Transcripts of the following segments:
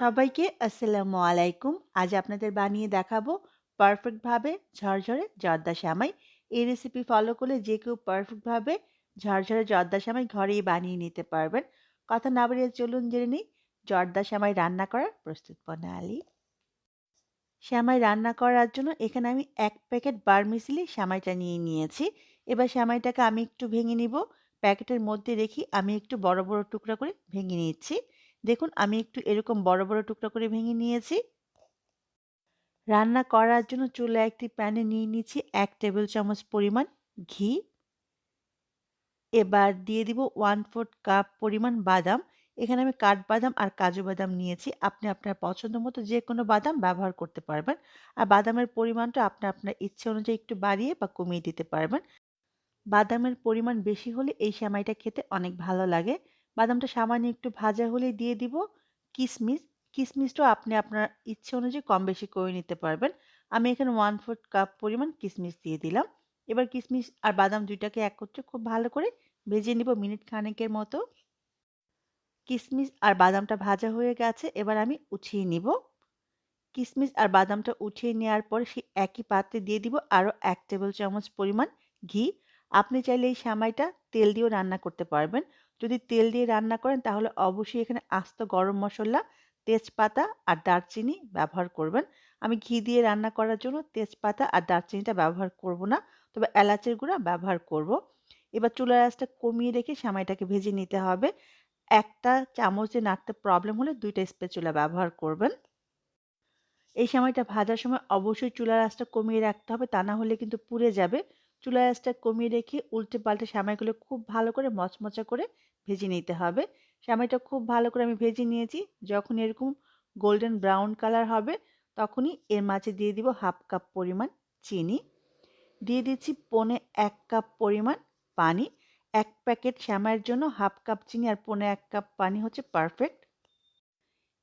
সবাইকে আসসালামু আলাইকুম। আজ আপনাদের বানিয়ে দেখাবো পারফেক্টভাবে ঝরঝরে জর্দা সামাই। এই রেসিপি ফলো করলে যে কেউ পারফেক্টভাবে ঝরঝরে জর্দা সামাই ঘরেই বানিয়ে নিতে পারবেন। কথা না বাড়িয়ে চলুন জেনে নিই, জর্দা সামাই রান্না করার প্রস্তুত প্রণালী। শ্যামাই রান্না করার জন্য এখানে আমি এক প্যাকেট বারমিসিলি শ্যামাইটা নিয়ে নিয়েছি। এবার শ্যামাইটাকে আমি একটু ভেঙে নিব। প্যাকেটের মধ্যে রেখে আমি একটু বড় বড় টুকরা করে ভেঙে নিচ্ছি। দেখুন, আমি একটু এরকম বড় বড় টুকরা করে ভেঙে নিয়েছি। রান্না করার জন্য চুলা একটি প্যানে নিয়ে নিচ্ছি এক টেবিল চামচ পরিমাণ ঘি। এবার দিয়ে দিব ওয়ান ফোর্থ কাপ পরিমাণ বাদাম। এখানে আমি কাঠবাদাম আর কাজু বাদাম নিয়েছি। আপনি আপনার পছন্দ মতো যে কোনো বাদাম ব্যবহার করতে পারবেন। আর বাদামের পরিমাণটা আপনি, আপনার ইচ্ছে অনুযায়ী একটু বাড়িয়ে বা কমিয়ে দিতে পারবেন। বাদামের পরিমাণ বেশি হলে এই সেমাইটা খেতে অনেক ভালো লাগে। বাদামটা সামান্য একটু ভাজা হলে দিয়ে দিব। কিশমিশ কিশমিশটাও আপনি আপনার ইচ্ছে অনুযায়ী কম বেশি করে নিতে পারবেন। আমি এখানে ওয়ান ফোর্থ কাপ পরিমাণ কিশমিশ দিয়ে দিলাম। এবার কিশমিশ আর বাদাম দুইটাকে একত্রে খুব ভালো করে ভেজে নিব মিনিট খানেকের মতো। কিশমিশ আর বাদামটা ভাজা হয়ে গেছে, এবার আমি উঠিয়ে নিব। কিশমিশ আর বাদামটা উঠিয়ে নেওয়ার পর সেই একই পাত্রে দিয়ে দিব আরও এক টেবিল চামচ পরিমাণ ঘি। আপনি চাইলে এই সামাইটা তেল দিয়েও রান্না করতে পারবেন। যদি তেল দিয়ে রান্না করেন, তাহলে অবশ্যই এখানে আস্ত গরম মশলা, তেজপাতা আর দারচিনি ব্যবহার করবেন। আমি ঘি দিয়ে রান্না করার জন্য তেজপাতা আর দারচিনিটা ব্যবহার করব না, তবে এলাচের গুঁড়া ব্যবহার করব। এবার চুলার আঁচটা কমিয়ে রেখে সামাইটাকে ভেজে নিতে হবে। একটা চামচে নাড়তে প্রবলেম হলে দুইটা স্পেচুলা ব্যবহার করবেন। এই সময়টা ভাজার সময় অবশ্যই চুলার আঁচটা কমিয়ে রাখতে হবে, তা না হলে কিন্তু পুড়ে যাবে। চুলার আঁচটা কমিয়ে রেখে উল্টে পাল্টে সামাইগুলো খুব ভালো করে মচমচা করে ভেজে নিতে হবে। সামাইটা খুব ভালো করে আমি ভেজে নিয়েছি। যখন এরকম গোল্ডেন ব্রাউন কালার হবে, তখনই এর মাঝে দিয়ে দিব হাফ কাপ পরিমাণ চিনি। দিয়ে দিচ্ছি পনে এক কাপ পরিমাণ পানি। এক প্যাকেট শ্যামাইয়ের জন্য হাফ কাপ চিনি আর পনে এক কাপ পানি হচ্ছে পারফেক্ট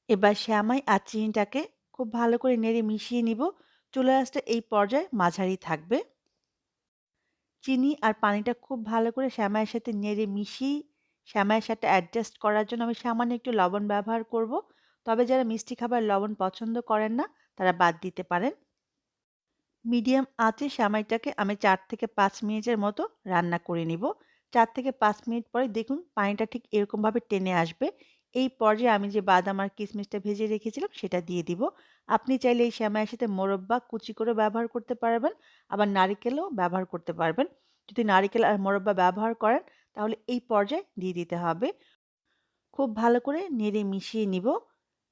এবার শ্যামাই আর চিনিটাকে খুব ভালো করে নেড়ে মিশিয়ে নিব। চুলা এই পর্যায়ে মাঝারি থাকবে। চিনি আর পানিটা খুব ভালো করে শ্যামাইয়ের সাথে নেড়ে মিশিয়ে শ্যামাইয়ের সাথে অ্যাডজাস্ট করার জন্য আমি সামান্য একটু লবণ ব্যবহার করব। তবে যারা মিষ্টি খাবার লবণ পছন্দ করেন না, তারা বাদ দিতে পারেন। মিডিয়াম আঁচে শ্যামাইটাকে আমি চার থেকে পাঁচ মিনিটের মতো রান্না করে নিব। চার থেকে পাঁচ মিনিট পরে দেখুন পানিটা ঠিক এরকমভাবে টেনে আসবে। এই পর্যায়ে আমি যে বাদাম আর কিশমিশটা ভেজে রেখেছিলাম, সেটা দিয়ে দিব। আপনি চাইলে এই শ্যামাইয়ের সাথে মোরব্বা কুচি করে ব্যবহার করতে পারবেন। আবার নারিকেলও ব্যবহার করতে পারবেন। যদি নারিকেল আর মোরব্বা ব্যবহার করেন তাহলে এই পর্যায়ে দিয়ে দিতে হবে। খুব ভালো করে নেড়ে মিশিয়ে নিব।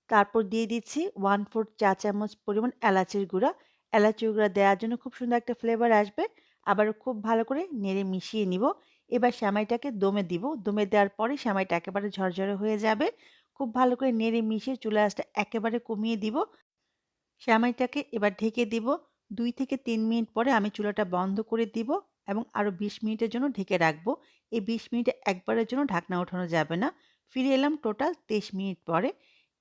তারপর দিয়ে দিচ্ছি ওয়ান ফোর্থ চা চামচ পরিমাণ এলাচের গুঁড়া। এলাচের গুঁড়া দেওয়ার জন্য খুব সুন্দর একটা ফ্লেভার আসবে। আবার খুব ভালো করে নেড়ে মিশিয়ে নিব। এবার শ্যামাইটাকে দমে দিব। দমে দেওয়ার পরে শ্যামাইটা একেবারে ঝরঝরে হয়ে যাবে। খুব ভালো করে নেড়ে মিশিয়ে চুলা আঁচটা একেবারে কমিয়ে দিব। শ্যামাইটাকে এবার ঢেকে দিব। দুই থেকে তিন মিনিট পরে আমি চুলাটা বন্ধ করে দিব এবং আরও বিশ মিনিটের জন্য ঢেকে রাখব। এই বিশ মিনিটে একবারের জন্য ঢাকনা ওঠানো যাবে না। ফিরে এলাম টোটাল তেইশ মিনিট পরে।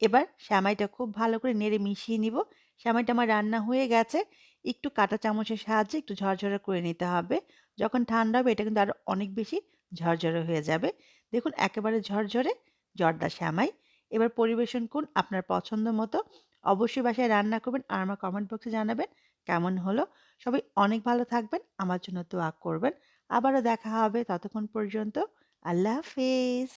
এবার শ্যামাইটা খুব ভালো করে নেড়ে মিশিয়ে নিব। শ্যামাইটা আমার রান্না হয়ে গেছে। একটু কাটা চামচের সাহায্যে একটু ঝরঝরে করে নিতে হবে। যখন ঠান্ডা হবে, এটা কিন্তু আরও অনেক বেশি ঝরঝরে হয়ে যাবে। দেখুন, একেবারে ঝরঝরে, জর্দা শ্যামাই। এবার পরিবেশন করুন আপনার পছন্দ মতো। অবশ্যই বাসায় রান্না করবেন আর আমার কমেন্ট বক্সে জানাবেন কেমন হলো। সবাই অনেক ভালো থাকবেন। আমার জন্য তো দোয়া করবেন। আবারও দেখা হবে ততক্ষণ পর্যন্ত। আল্লাহ হাফেজ।